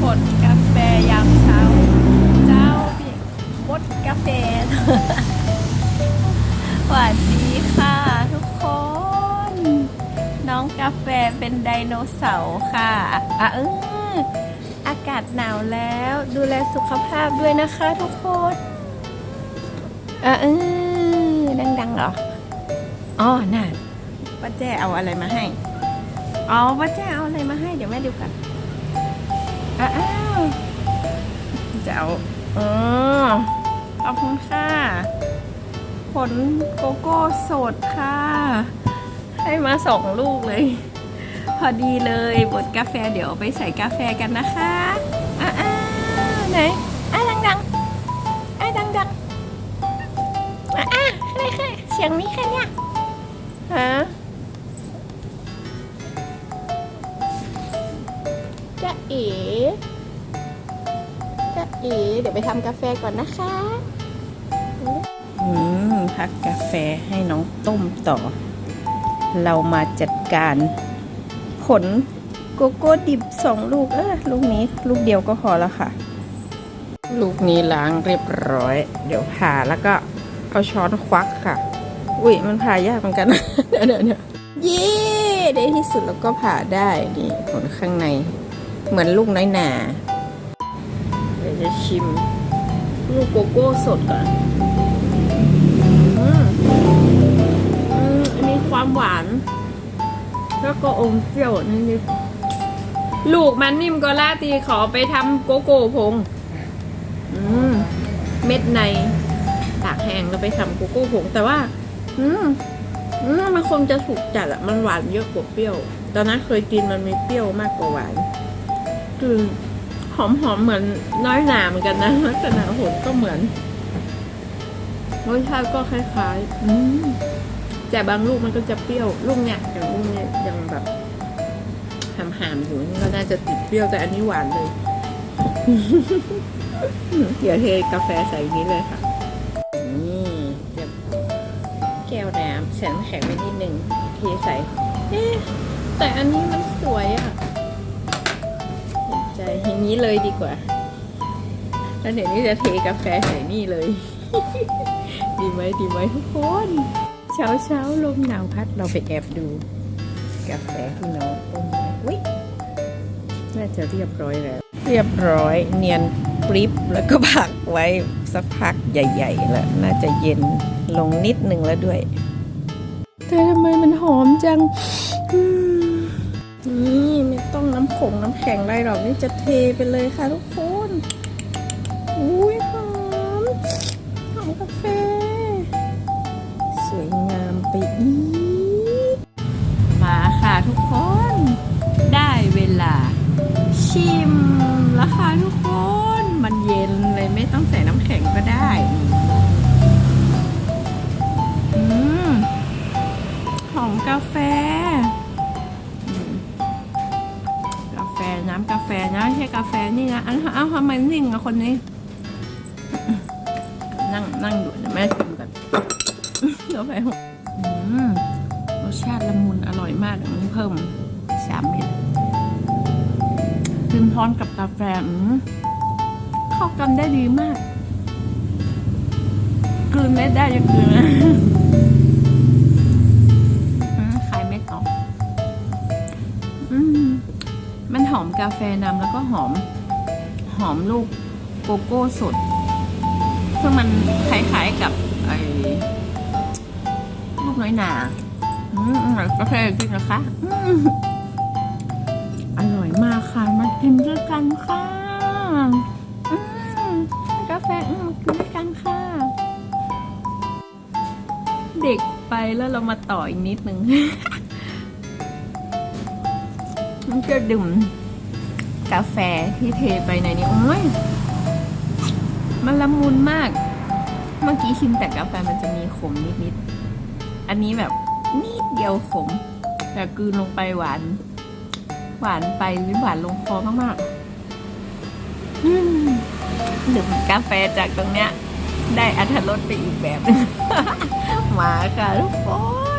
ผลกาแฟยามเช้า เจ้าพี่บดกาแฟสวัสดีค่ะทุกคน น้องกาแฟเป็นไดโนเสาร์ค่ะอะเอออากาศหนาวแล้วดูแลสุขภาพด้วยนะคะทุกคนอะเออดังๆเหรออ๋อน่ะป้าแจ้เอาอะไรมาให้ อ๋อป้าแจ้เอาอะไรมาให้ เดี๋ยวแม่ดูกัน อ้าวจะเอาอ๋อขอบคุณค่ะ ผลโกโก้สดค่ะ ให้มาสองลูกเลย พอดีเลยบดกาแฟเดี๋ยวไปใส่กาแฟกันนะคะอะอ้าไหนอะดังๆอะดังๆอะอะใครใครเสียงนี้ใครเนี่ยฮะ เอ๋จะเอ๋เดี๋ยวไปทำกาแฟก่อนนะคะอืมพักกาแฟให้น้องต้มต่อ เรามาจัดการผลโกโก้ดิบสองลูกเออลูกนี้ลูกเดียวก็พอแล้วค่ะ ลูกนี้ล้างเรียบร้อย เดี๋ยวผ่าแล้วก็เอาช้อนควักค่ะ อุ้ยมันผ่ายากเหมือนกัน เดี๋ยวเดี๋ยวเดี๋ยวเย้ได้ที่สุดแล้วก็ผ่าได้นี่ผลข้างใน เหมือนลูกน้อยหนาเดี๋ยวจะชิม ลูกโกโก้สดก่อนอืมอืมมีความหวาน แล้วก็อมเปรี้ยวนิดๆลูกมันนิ่มก็ล่าตีขอไปทำโกโก้พงอืมเม็ดในตากแห้งแล้วไปทำโกโก้ผงแต่ว่า อืมอืมมันคงจะถูกจัดอะมันหวานเยอะกว่าเปรี้ยว ตอนนั้นเคยกินมันมีเปรี้ยวมากกว่าหวาน คือหอมเหมือนน้อยหนาเหมือนกันนะลักษณะผลก็เหมือนรสชาติก็คล้ายๆอืมแต่บางลูกมันก็จะเปรี้ยวลูกเนี้ยอย่างลูกเนี้ยยังแบบหามๆอยู่นี่ก็น่าจะติดเปรี้ยวแต่อันนี้หวานเลยเดี๋ยวเทกาแฟใส่นี้เลยค่ะนี่เดี๋ยวแก้วน้ำใส่น้ำแข็งไปนิดนึงเทใส่ เอ๊แต่อันนี้มันสวยอะ่ะ อย่างนี้เลยดีกว่า แล้วเดี๋ยวนี้จะเทกาแฟใส่นี่เลย ดีไหมดีไหมทุกคน เช้าเช้าลมหนาวพัดเราไปแอบดู กาแฟที่น้องต้มอุ๊ยน่าจะเรียบร้อยแล้ว เรียบร้อยเนียนกริบแล้วก็พักไว้สักพักใหญ่ ๆ แล้ว น่าจะเย็นลงนิดนึงแล้วด้วย แต่ทำไมมันหอมจัง ขงน้ำแข็งไรหรอกนี่จะเทไปเลยค่ะทุกคนอุ้ยหอมหอมกาแฟ สวยงามไปอีก มาค่ะทุกคน ได้เวลา ชิมแล้วค่ะทุกคน มันเย็นเลยไม่ต้องใส่น้ำแข็งก็ได้ อืม หอมกาแฟ ฟนะไม่ใช่กาแฟนี่นะอันเอ้าทำไมนิ่งอะคนนี้ นั่งนั่งอยู่เดี๋ยวแม่ชิมกันกาแฟหกอืมรสชาติละมุนอร่อยมากอันนี้เพิ่มสามเม็ดกินพร้อมกับกาแฟอืมเข้ากันได้ดีมากกลืนเม็ดได้ยังกลืน กาแฟนำแล้วก็หอมหอมลูกโกโก้สดซึ่งมันคล้ายๆกับไอ้ลูกน้อยหนาอืมกาแฟจริงนะคะอร่อยมากค่ะ มากินด้วยกันค่ะกาแฟอืมกินด้วยกันค่ะ เด็กไปแล้วเรามาต่ออีกนิดนึงมันจะดื่ม กาแฟที่เทไปในนี้โอ้ยมันละมุนมาก เมื่อกี้ชิมแต่กาแฟมันจะมีขมนิดๆ อันนี้แบบนิดเดียวขม แต่กลืนลงไปหวาน หวานไปหรือหวานลงคอมากๆดื่มกาแฟจากตรงเนี้ย ได้อัธรสไปอีกแบบหมาค่ะทุกคน